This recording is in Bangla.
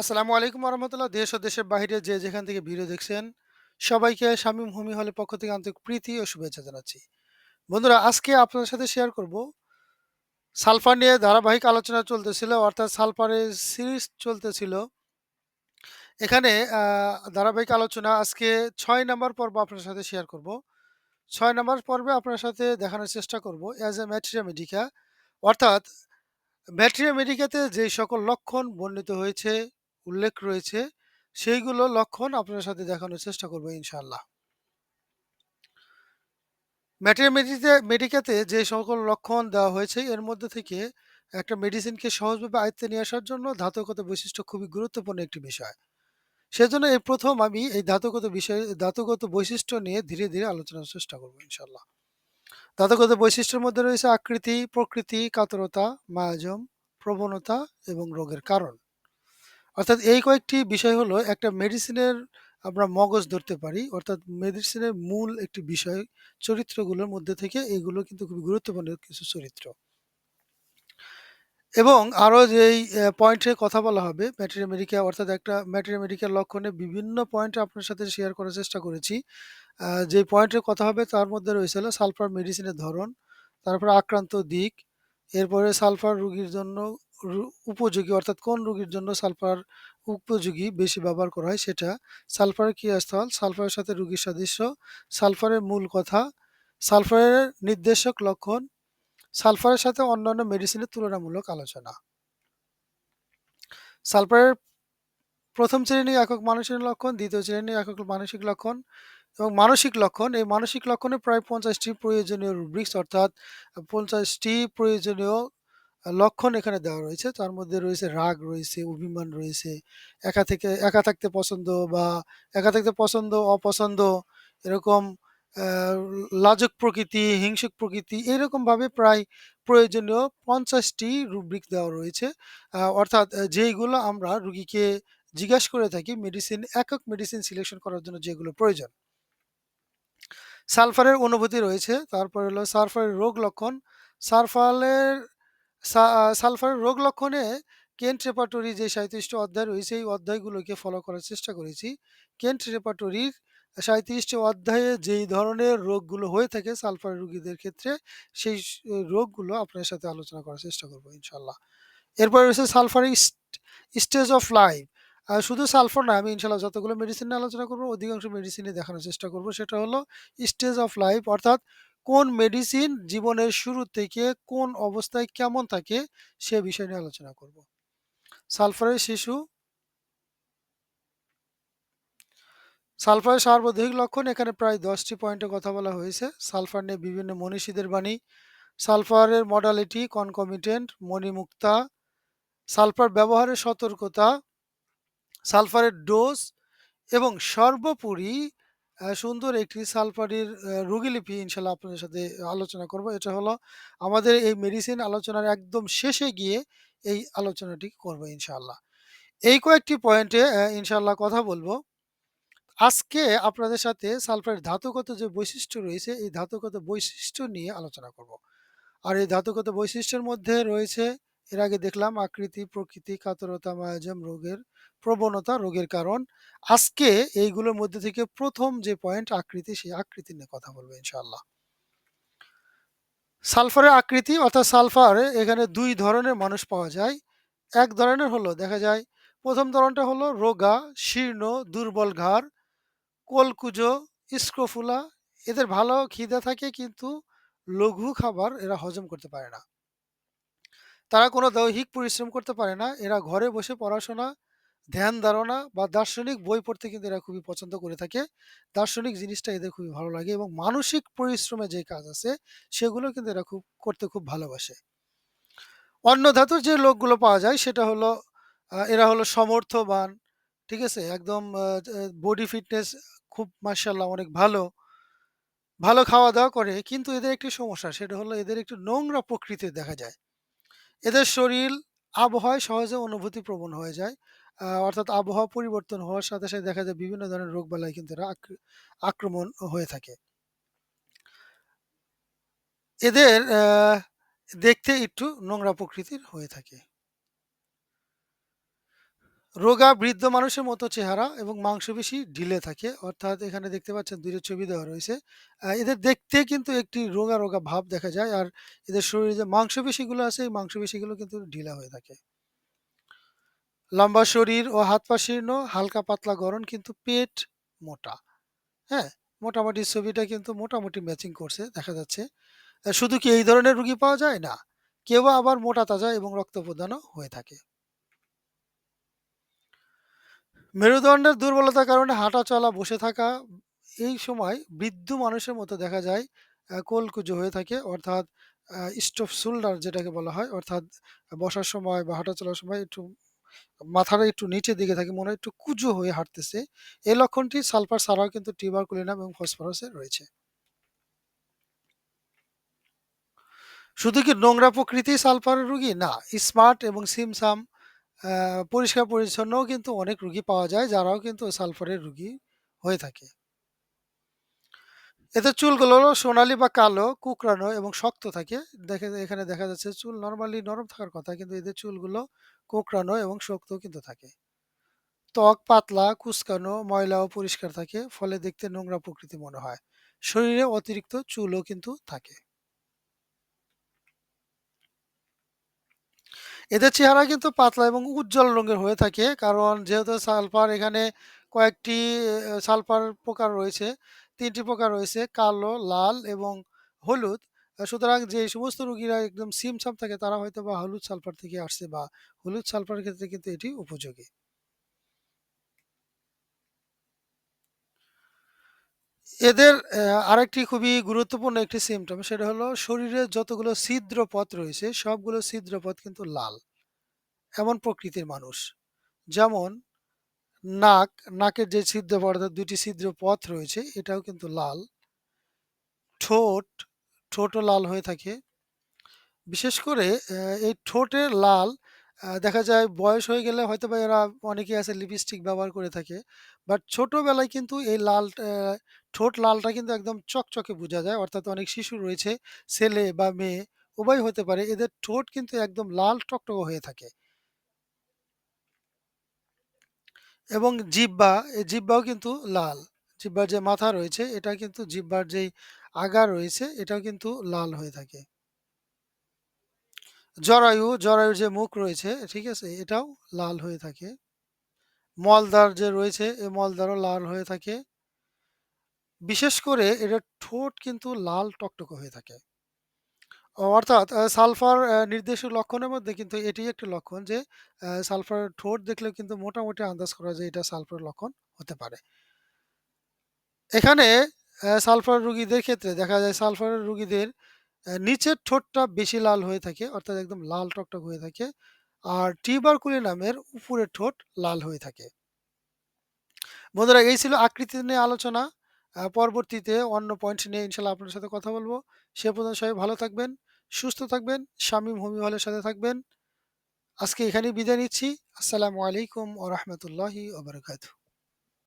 আসসালামু আলাইকুম রহমতুল্লাহ দেশ ও দেশের বাইরে যে যেখান থেকে ভিডিও দেখছেন সবাইকে শামীম হুমি হলের পক্ষ থেকে আন্তরিক প্রীতি ও শুভেচ্ছা জানাচ্ছি। বন্ধুরা আজকে আপনাদের সাথে শেয়ার করব। সালফার নিয়ে ধারাবাহিক আলোচনা চলতেছিল অর্থাৎ সালফারের সিরিজ চলতেছিল। এখানে ধারাবাহিক আলোচনা আজকে ছয় নাম্বার পর্ব আপনার সাথে শেয়ার করব। ছয় নম্বর পর্বে আপনার সাথে দেখানোর চেষ্টা করব অ্যাজ এ ম্যাটেরিয়া মেডিকা অর্থাৎ ব্যাটেরিয়া মেডিকাতে যেই সকল লক্ষণ বর্ণিত হয়েছে, উল্লেখ রয়েছে, সেইগুলো লক্ষণ আপনার সাথে দেখানোর চেষ্টা করব ইনশাল্লাহ ব্যাটেরিয়া মেডিতে মেডিকেতে যে সকল লক্ষণ দেওয়া হয়েছে এর মধ্যে থেকে একটা মেডিসিনকে সহজভাবে আয়ত্তে নিয়ে আসার জন্য ধাতুগত বৈশিষ্ট্য খুবই গুরুত্বপূর্ণ একটি বিষয়। সেজন্য এই প্রথম আমি এই ধাতুগত বিষয় ধাতুগত বৈশিষ্ট্য নিয়ে ধীরে, ধীরে আলোচনার চেষ্টা করব ইনশাল্লাহ ধাতুগত বৈশিষ্ট্যের মধ্যে রয়েছে আকৃতি, প্রকৃতি, কাতরতা, মায়াজম, প্রবণতা এবং রোগের কারণ। অর্থাৎ এই কয়েকটি বিষয় হলো একটা মেডিসিনের আমরা মগজ ধরতে পারি। অর্থাৎ মেডিসিনের মূল একটি বিষয় চরিত্রগুলোর মধ্যে থেকে এগুলো কিন্তু খুবই গুরুত্বপূর্ণ কিছু চরিত্র। এবং আরও যেই পয়েন্টে কথা বলা হবে ম্যাটেরিয়া মেডিকা অর্থাৎ একটা ম্যাটেরিয়া মেডিকার লক্ষণে বিভিন্ন পয়েন্ট আপনার সাথে শেয়ার করার চেষ্টা করেছি। যে পয়েন্টের কথা হবে তার মধ্যে রয়েছে সালফার মেডিসিনের ধরন, তারপরে আক্রান্ত দিক, এরপরে সালফার রুগীর জন্য উপযোগী অর্থাৎ কোন রোগীর জন্য সালফার উপযোগী বেশি ব্যবহার করা হয় সেটা, সালফারের ক্রিয়াস্থল, সালফারের সাথে রোগীর সাদৃশ্য, সালফারের মূল কথা, সালফারের নির্দেশক লক্ষণ, সালফারের সাথে অন্যান্য মেডিসিনের তুলনামূলক আলোচনা। সালফারের প্রথম শ্রেণি একক মানসিক লক্ষণ, দ্বিতীয় শ্রেণি একক মানসিক লক্ষণ এবং মানসিক লক্ষণ। এই মানসিক লক্ষণে প্রায় পঞ্চাশটি প্রয়োজনীয় রুব্রিক্স অর্থাৎ পঞ্চাশটি প্রয়োজনীয় লক্ষণ এখানে দেওয়া রয়েছে। তার মধ্যে রয়েছে রাগ রয়েছে, অভিমান রয়েছে, একা থেকে একা থাকতে পছন্দ বা একা থাকতে পছন্দ, অপছন্দ এরকম লাজক প্রকৃতি, হিংসুক প্রকৃতি এরকমভাবে প্রায় প্রয়োজনীয় ৫০ টি রুব্রিক দেওয়া রয়েছে। অর্থাৎ যেইগুলো আমরা রুগীকে জিজ্ঞাসা করে থাকি মেডিসিন একক মেডিসিন সিলেকশন করার জন্য যেগুলো প্রয়োজন। সালফারের অনুভূতি রয়েছে। তারপরে হলো সালফারের রোগ লক্ষণ। সালফালের সা সালফারের রোগ লক্ষণে কেন্ট রেপার্টরি যে ৩৭ টি অধ্যায় রয়েছে, এই অধ্যায়গুলোকে ফলো করার চেষ্টা করেছি। কেন্ট রেপার্টরির ৩৭ টি অধ্যায়ে যেই ধরনের রোগগুলো হয়ে থাকে সালফার রোগীদের ক্ষেত্রে, সেই রোগগুলো আপনার সাথে আলোচনা করার চেষ্টা করব, ইনশাল্লাহ এরপরে রয়েছে সালফারের ইস্ট স্টেজ অফ লাইফ। আ, শুধু সালফার না, আমি ইনশাল্লাহ যতগুলো মেডিসিন আলোচনা করব, অধিকাংশ মেডিসিনই দেখানোর চেষ্টা করব। সেটা হলো স্টেজ অফ লাইফ, অর্থাৎ কোন মেডিসিন জীবনের শুরু থেকে কোন অবস্থায় কেমন থাকে সে বিষয় নিয়ে আলোচনা করব। সালফারের শিশু সালফারের সার্বধিক লক্ষণ এখানে প্রায় ১০ টি পয়েন্টে কথা বলা হয়েছে। সালফার নিয়ে বিভিন্ন মনীষীদের বাণী, সালফারের মডালিটি, কনকমিটেন্ট, মণিমুক্তা, সালফার ব্যবহারের সতর্কতা, সালফারের ডোজ এবং সর্বোপরি সুন্দর একটি সালফারের রোগীলিপি ইনশাআল্লাহ আপনাদের সাথে আলোচনা করব। এটা হলো আমাদের এই মেডিসিন আলোচনার একদম শেষে গিয়ে এই আলোচনাটি করব ইনশাল্লাহ এই কয়েকটি পয়েন্টে ইনশাল্লাহ কথা বলব আজকে আপনাদের সাথে সালফারের ধাতুগত যে বৈশিষ্ট্য রয়েছে, এই ধাতুগত বৈশিষ্ট্য নিয়ে আলোচনা করব। আর এই ধাতুগত বৈশিষ্ট্যের মধ্যে রয়েছে এর আগে দেখলাম আকৃতি, প্রকৃতি, কাতরতা, মায়াজম, রোগের প্রবণতা, রোগের কারণ। আজকে এইগুলোর মধ্যে থেকে প্রথম যে পয়েন্ট আকৃতি সেই আকৃতি নিয়ে কথা বলব ইনশাল্লাহ সালফারের আকৃতি অর্থাৎ সালফার এখানে দুই ধরনের মানুষ পাওয়া যায়। এক ধরনের হলো দেখা যায় প্রথম ধরনটা হলো রোগা, শীর্ণ, দুর্বল ঘাড়, কলকুজো, স্ক্রোফুলা এদের ভালো খিদে থাকে কিন্তু লঘু খাবার এরা হজম করতে পারে না। তারা কোনো দৈহিক পরিশ্রম করতে পারে না। এরা ঘরে বসে পড়াশোনা, ধ্যান ধারণা বা দার্শনিক বই পড়তে কিন্তু এরা খুবই পছন্দ করে থাকে। দার্শনিক জিনিসটা এদের খুবই ভালো লাগে এবং মানসিক পরিশ্রমে যে কাজ আছে সেগুলো কিন্তু এরা খুব করতে খুব ভালোবাসে। অন্য ধাতুর যে লোকগুলো পাওয়া যায় সেটা হলো এরা হলো সমর্থবান, ঠিক আছে? একদম বডি ফিটনেস খুব মাশাআল্লাহ অনেক ভালো। ভালো খাওয়া-দাওয়া করে কিন্তু এদের একটি সমস্যা সেটা হলো এদের একটু নোংরা প্রকৃতির দেখা যায়। এদের শরীর আবহাওয়ায় সহজে অনুভূতি প্রবণ হয়ে যায়। অর্থাৎ আবহাওয়া পরিবর্তন হওয়ার সাথে, সাথে দেখা যায় বিভিন্ন ধরনের রোগ রোগবালাই কিন্তু এরা আক্র আক্রমণ হয়ে থাকে। এদের দেখতে একটু নোংরা প্রকৃতির হয়ে থাকে। রোগা বৃদ্ধ মানুষের মতো চেহারা এবং মাংসপেশি ঢিলে থাকে। অর্থাৎ এখানে দেখতে পাচ্ছেন ২ টা ছবি দেওয়া রয়েছে। এদের দেখতে কিন্তু একটি রোগা, রোগা ভাব দেখা যায়। আর এদের শরীরে যে মাংসপেশিগুলো আছে এই মাংসপেশিগুলো কিন্তু ঢিলা হয়ে থাকে। লম্বা শরীর ও হাত-পা শীর্ণ, হালকা পাতলা গড়ন কিন্তু পেট মোটা। হ্যাঁ? মোটামুটি ছবিটা কিন্তু মোটামুটি ম্যাচিং করছে দেখা যাচ্ছে। শুধু কি এই ধরনের রুগী পাওয়া যায়? না। কেউ আবার মোটা তাজা এবং রক্ত প্রদানও হয়ে থাকে। মেরুদণ্ডের দুর্বলতার কারণে হাঁটা চলা, বসে থাকা এই সময় বৃদ্ধ মানুষের মতো দেখা যায় কোলকুঁজো হয়ে থাকে। অর্থাৎ আ স্টপ শোল্ডার যেটাকে বলা হয়। অর্থাৎ বসার সময় বা হাঁটা চলার সময় একটু মাথাটা একটু নিচের দিকে থাকে। মনে একটু কুজো হয়ে হাঁটতেছে। এই লক্ষণটি সালফার ছাড়াও কিন্তু টিউবারকুলিনাম এবং ফসফরাসে রয়েছে। শুধু কি নোংরা প্রকৃতি সালফারের রুগী না। স্মার্ট এবং সিমসাম পরিষ্কার পরিচ্ছন্নও কিন্তু অনেক রুগী পাওয়া যায় যারাও কিন্তু সালফারের রুগী হয়ে থাকে। এদের চুলগুলো সোনালী বা কালো, কুঁকড়ানো এবং শক্ত থাকে। দেখে এখানে দেখা যাচ্ছে চুল নরমালি নরম থাকার কথা কিন্তু এদের চুলগুলো কোঁকড়ানো এবং শক্ত কিন্তু থাকে। ত্বক পাতলা, কুচকানো ময়লা ও পরিষ্কার থাকে। ফলে দেখতে নোংরা প্রকৃতি মনে হয়। শরীরে অতিরিক্ত চুলও কিন্তু থাকে। এদের চেহারা কিন্তু পাতলা এবং উজ্জ্বল রঙের হয়ে থাকে। কারণ যেহেতু সালফার এখানে কয়েকটি সালফার প্রকার রয়েছে। তিনটি প্রকার রয়েছে কালো, লাল এবং হলুদ। সুতরাং যে সমস্ত রোগীরা একদম সিমসাম থাকে তারা হয়তো বা হলুদ সালফার থেকে আসছে বা হলুদ সালফার ক্ষেত্রে কিন্তু এটি উপযোগী। এদের আরেকটি খুবই গুরুত্বপূর্ণ একটি সিমটম সেটা হলো শরীরে যতগুলো ছিদ্রপথ রয়েছে সবগুলো ছিদ্রপথ কিন্তু লাল। এমন প্রকৃতির মানুষ। যেমন নাক, নাকের যে ছিদ্রপথ অর্থাৎ ২ টি ছিদ্রপথ রয়েছে এটাও কিন্তু লাল। ঠোঁট, ঠোঁটও লাল হয়ে থাকে। বিশেষ করে এই ঠোঁটের লাল দেখা যায় বয়স হয়ে গেলে হয়তো বা এরা অনেকেই আছে লিপস্টিক ব্যবহার করে থাকে। বাট ছোটবেলায় কিন্তু এই লাল ঠোঁট লালটা কিন্তু একদম চকচকে বোঝা যায়। অর্থাৎ অনেক শিশু রয়েছে, ছেলে বা মেয়ে উভয় হতে পারে। এদের ঠোঁট কিন্তু একদম লাল টকটকে হয়ে থাকে। এবং জিব্বা এই জিব্বাও কিন্তু লাল। জিব্বার যে মাথা রয়েছে এটা কিন্তু জিহ্বার যেই আগা রয়েছে এটাও কিন্তু লাল হয়ে থাকে। জরায়ু, জরায়ুর যে মুখ রয়েছে, ঠিক আছে? এটাও লাল হয়ে থাকে। মলদ্বার যে রয়েছে, এই মলদ্বারও লাল হয়ে থাকে। বিশেষ করে এটার ঠোঁট কিন্তু লাল টকটকে হয়ে থাকে। অর্থাৎ সালফার নির্দিষ্ট লক্ষণের মধ্যে কিন্তু এটি একটি লক্ষণ যে সালফার ঠোঁট দেখলেও কিন্তু মোটামুটি আন্দাজ করা যায় এটা সালফার লক্ষণ হতে পারে। এখানে সালফার রুগীদের ক্ষেত্রে দেখা যায় সালফার রুগীদের নিচের ঠোঁটটা বেশি লাল হয়ে থাকে অর্থাৎ একদম লাল টকটক হয়ে থাকে। আর টিউবারকুলিনামের উপরের ঠোঁট লাল হয়ে থাকে। বন্ধুরা এই ছিল আকৃতি নিয়ে আলোচনা। পরবর্তীতে অন্য পয়েন্ট নিয়ে ইনশাল্লাহ আপনার সাথে কথা বলব সে পর্যন্ত সবাই ভালো থাকবেন, সুস্থ থাকবেন, শামীম হোমিও হলের সাথে থাকবেন। আজকে এখানেই বিদায় নিচ্ছি। আসসালামু আলাইকুম ওয়া রাহমাতুল্লাহি ওয়া বারাকাতুহু।